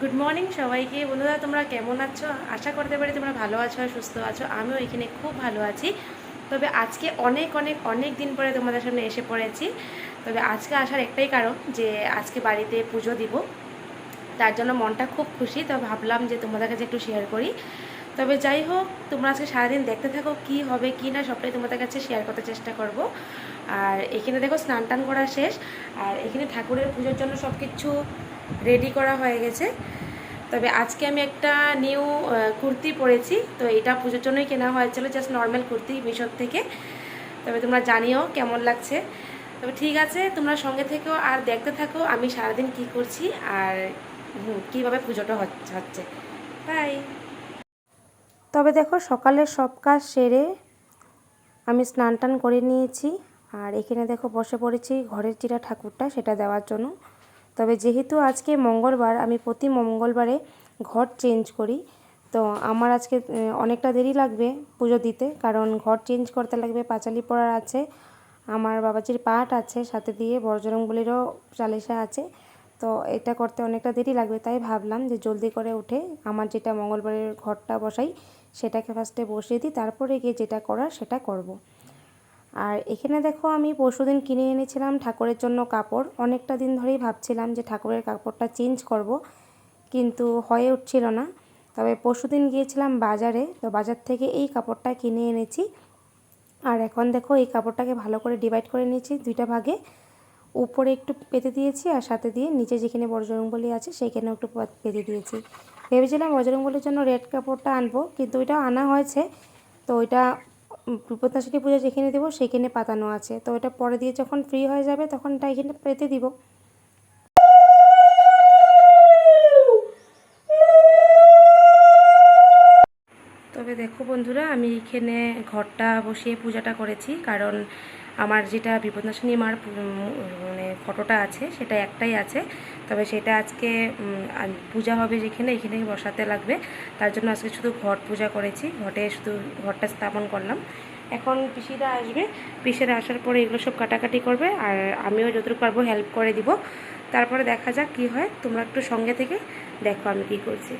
Good morning সবাইকে। বন্ধুরা, তোমরা কেমন আছো? আশা করতে পারি তোমরা ভালো আছো সুস্থ আছো। আমিও এখানে খুব ভালো আছি। তবে আজকে অনেক অনেক অনেক দিন পরে তোমাদের সামনে এসে পড়েছি। তবে আজকে আসার একটাই কারণ যে, আজকে বাড়িতে পুজো দিব। তার জন্য মনটা খুব খুশি। তো ভাবলাম যে, তোমাদের কাছে একটু শেয়ার করি। তবে যাই হোক, তোমরা আজকে সারাদিন দেখতে থাকো কি হবে, কি না, সবটাই তোমাদের কাছে শেয়ার করতে চেষ্টা করব। আর এখানে দেখো স্নান টান করা শেষ। আর এখানে ঠাকুরের পুজোর জন্য সব কিছু রেডি করা হয়ে গেছে। তবে আজকে আমি একটা নিউ কুর্তি পরেছি। তো এটা পুজোর জন্যই কেনা হয়েছিল জাস্ট নর্মাল কুর্তি মিশোর থেকে। তবে তোমরা জানিও কেমন লাগছে। তবে ঠিক আছে, তোমরা সঙ্গে থেকেও আর দেখতে থাকো, আমি সারাদিন কি করছি আর কীভাবে পুজোটা হচ্ছে। বাই তবে দেখো, সকালের সব কাজ সেরে আমি স্নান টান করে নিয়েছি। আর এখানে দেখো বসে পড়েছি ঘরের চিরা ঠাকুরটা, সেটা দেওয়ার জন্য। তবে যেহেতু আজকে মঙ্গলবার, আমি প্রতি মঙ্গলবারে ঘর চেঞ্জ করি তো আমার আজকে অনেকটা দেরি লাগবে পুজো দিতে, কারণ ঘর চেঞ্জ করতে লাগবে, পাঁচালি পড়ার আছে, আমার বাবাজির পাঠ আছে, সাথে দিয়ে বড়জরংবলিরও চালিশা আছে তো এটা করতে অনেকটা দেরি লাগবে, তাই ভাবলাম যে জলদি করে উঠে আমার যেটা মঙ্গলবারের ঘরটা বসাই, সেটাকে ফার্স্টে বসিয়ে দিই, তারপরে গিয়ে যেটা করার সেটা করব। আর এখানে দেখো আমি পরশুদিন কিনে এনেছিলাম ঠাকুরের জন্য কাপড়। অনেকটা দিন ধরেই ভাবছিলাম যে ঠাকুরের কাপড়টা চেঞ্জ করব, কিন্তু হয়ে উঠছিল না। তবে পরশুদিন গিয়েছিলাম বাজারে, তো বাজার থেকে এই কাপড়টা কিনে এনেছি। আর এখন দেখো এই কাপড়টাকে ভালো করে ডিভাইড করে নিয়েছি দুইটা ভাগে। উপরে একটু পেতে দিয়েছি আর সাথে দিয়ে নিচে যেখানে বজরংবলী আছে সেইখানেও একটু পেতে দিয়েছি। ভেবেছিলাম বজরংবলীর জন্য রেড কাপড়টা আনব, কিন্তু ওইটা আনা হয়েছে। তো ওইটা বিপত্তাশালী পূজা যেখানে দেবো সেখানে পাতানো আছে। তো ওটা পরে দিয়ে যখন ফ্রি হয়ে যাবে, তখন ওটা এখানে পেতে দিব। তবে দেখো বন্ধুরা, আমি এখানে ঘরটা বসিয়ে পূজাটা করেছি। কারণ আমার যেটা বিপদনাশিনী মার মানে ফটোটা আছে, সেটা একটাই আছে। তবে সেটা আজকে পূজা হবে যেখানে, এখানে বসাতে লাগবে। তার জন্য আজকে শুধু ঘট পূজা করেছি। ঘটে শুধু ঘরটা স্থাপন করলাম। এখন পিসিরা আসবে, পিসিরা আসার পরে এগুলো সব কাটাকাটি করবে আর আমিও যতটুকু পারব হেল্প করে দিব। তারপরে দেখা যাক কি হয়, তোমরা একটু সঙ্গে থেকে দেখো আমি কি করছি।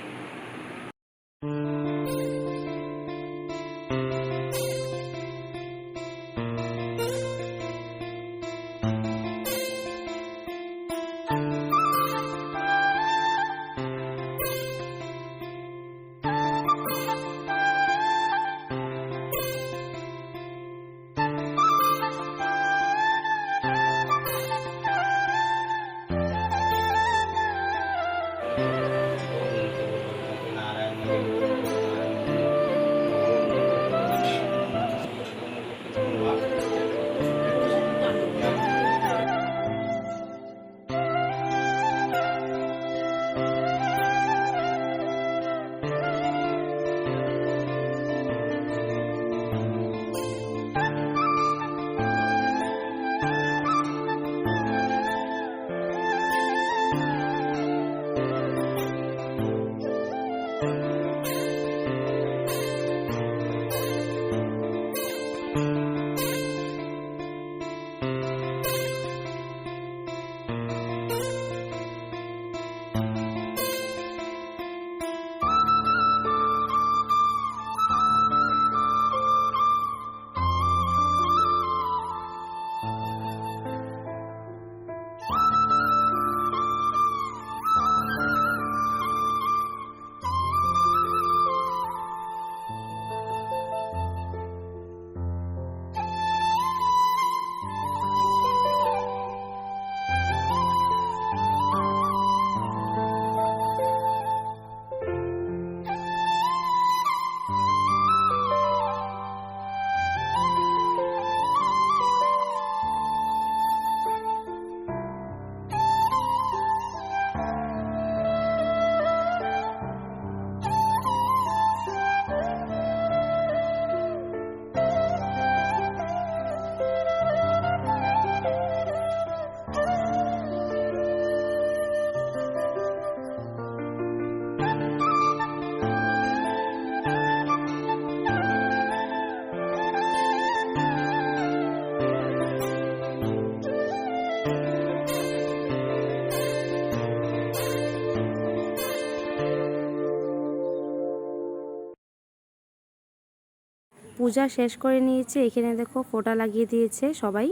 পূজা শেষ করে নিয়েছি, এখানে দেখো ফোঁটা লাগিয়ে দিয়েছে সবাই।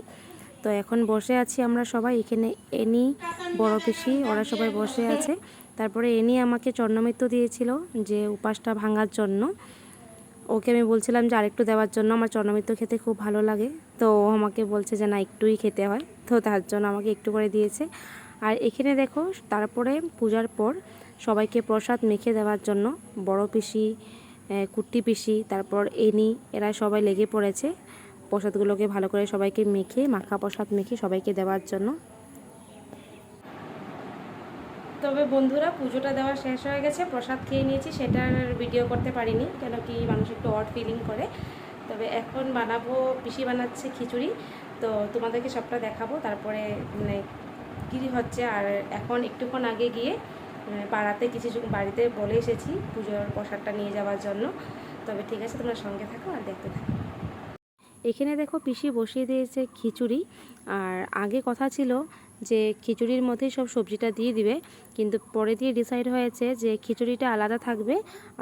তো এখন বসে আছি আমরা সবাই, এখানে এনি, বড় পিসি, ওরা সবাই বসে আছে। তারপরে এনি আমাকে চন্নমিত্র দিয়েছিল যে উপাসটা ভাঙার জন্য। ওকে আমি বলছিলাম যে আরেকটু দেওয়ার জন্য, আমার চন্নমিত্র খেতে খুব ভালো লাগে। তো ও আমাকে বলছে যে না, একটুই খেতে হয়। তো তার জন্য আমাকে একটু করে দিয়েছে। আর এখানে দেখো, তারপরে পূজার পর সবাইকে প্রসাদ মেখে দেওয়ার জন্য বড় পিসি কুট্টি পিসি, তারপর এনি, এরা সবাই লেগে পড়েছে। প্রসাদগুলোকে ভালো করে সবাইকে মেখে, মাখা প্রসাদ মেখে সবাইকে দেওয়ার জন্য। তবে বন্ধুরা, পুজোটা দেওয়া শেষ হয়ে গেছে। প্রসাদ খেয়ে নিয়েছি সেটার ভিডিও করতে পারিনি, কেন কি মানুষ একটু অড ফিলিং করে। তবে এখন বানাবো, পিসি বানাচ্ছে খিচুড়ি। তো তোমাদেরকে সবটা দেখাবো, তারপরে মানে কী হচ্ছে, আর এখন একটুক্ষণ আগে গিয়ে পাড়াতে কিছু বাড়িতে বলে এসেছি পুজোর প্রসাদটা নিয়ে যাওয়ার জন্য, তবে ঠিক আছে, তোমরা সঙ্গে থাকো আর দেখতে থাকো। এখানে দেখো পিসি বসিয়ে দিয়েছে খিচুড়ি, আর আগে কথা ছিল যে খিচুড়ির মধ্যেই সব সবজিটা দিয়ে দিবে, কিন্তু পরে দিয়ে ডিসাইড হয়েছে যে খিচুড়িটা আলাদা থাকবে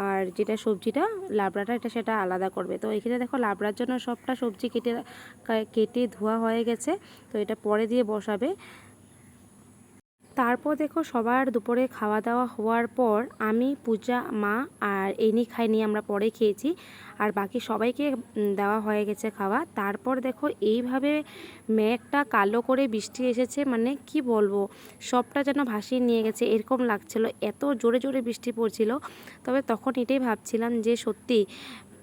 আর যেটা সবজিটা লাবড়াটা, এটা সেটা আলাদা করবে। তো এখানে দেখো লাবড়ার জন্য সবটা সবজি কেটে কেটে ধোয়া হয়ে গেছে, তো এটা পরে দিয়ে বসাবে। তারপর দেখো সবার দুপুরে খাওয়া দাওয়া হওয়ার পর আমি, পূজা, মা আর এনি খাই নিয়ে আমরা পরে খেয়েছি। আর বাকি সবাইকে দেওয়া হয়ে গেছে খাওয়া। তারপর দেখো এইভাবে মেঘটা কালো করে বৃষ্টি এসেছে। মানে কি বলব, সবটা যেন ভাসিয়ে নিয়ে গেছে। এরকম লাগছিল। এত জোরে জোরে বৃষ্টি পড়ছিল। তবে তখন এটাই ভাবছিলাম যে সত্যি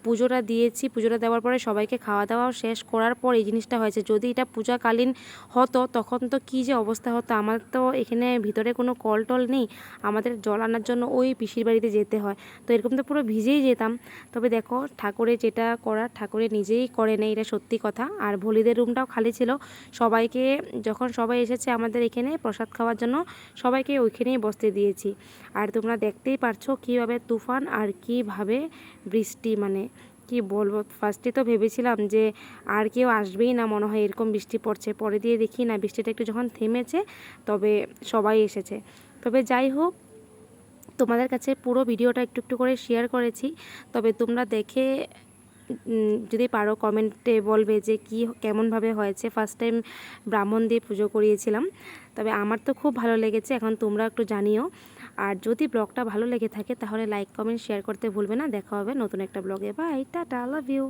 পুজোটা দিয়েছি, পুজোটা দেওয়ার পরে সবাইকে খাওয়া দাওয়া শেষ করার পর এই জিনিসটা হয়েছে। যদি এটা পূজাকালীন হতো, তখন তো কী যে অবস্থা হতো? আমার তো এখানে ভিতরে কোনো কল টল নেই। আমাদের জল আনার জন্য ওই পিসির বাড়িতে যেতে হয়। তো এরকম তো পুরো ভিজেই যেতাম। তবে দেখো ঠাকুরে যেটা করার, ঠাকুরে নিজেই করে নেই এটা সত্যি কথা। আর ভলিদের রুমটাও খালি ছিল। সবাইকে, যখন সবাই এসেছে আমাদের এখানে প্রসাদ খাওয়ার জন্য, সবাইকে ওইখানেই বসতে দিয়েছি। আর তোমরা দেখতেই পারছ কীভাবে তুফান আর কীভাবে বৃষ্টি মানে কি বলব? ফার্স্টে তো ভেবেছিলাম যে আর কেউ আসবেই না, মনে হয় এরকম বৃষ্টি পড়ছে। পরে দিয়ে দেখি না, বৃষ্টিটা একটু যখন থেমেছে, তবে সবাই এসেছে। তবে যাই হোক, তোমাদের কাছে পুরো ভিডিওটা একটু একটু করে শেয়ার করেছি। তবে তোমরা দেখে যদি পারো কমেন্টে বলবে যে কি, কেমনভাবে হয়েছে। ফার্স্ট টাইম ব্রাহ্মণ দিয়ে পুজো করিয়েছিলাম। তবে আমার তো খুব ভালো লেগেছে, এখন তোমরা একটু জানিও। আর যদি ব্লগটা ভালো লেগে থাকে তাহলে লাইক, কমেন্ট, শেয়ার করতে ভুলবে না। দেখা হবে নতুন একটা ব্লগে। By, tata love you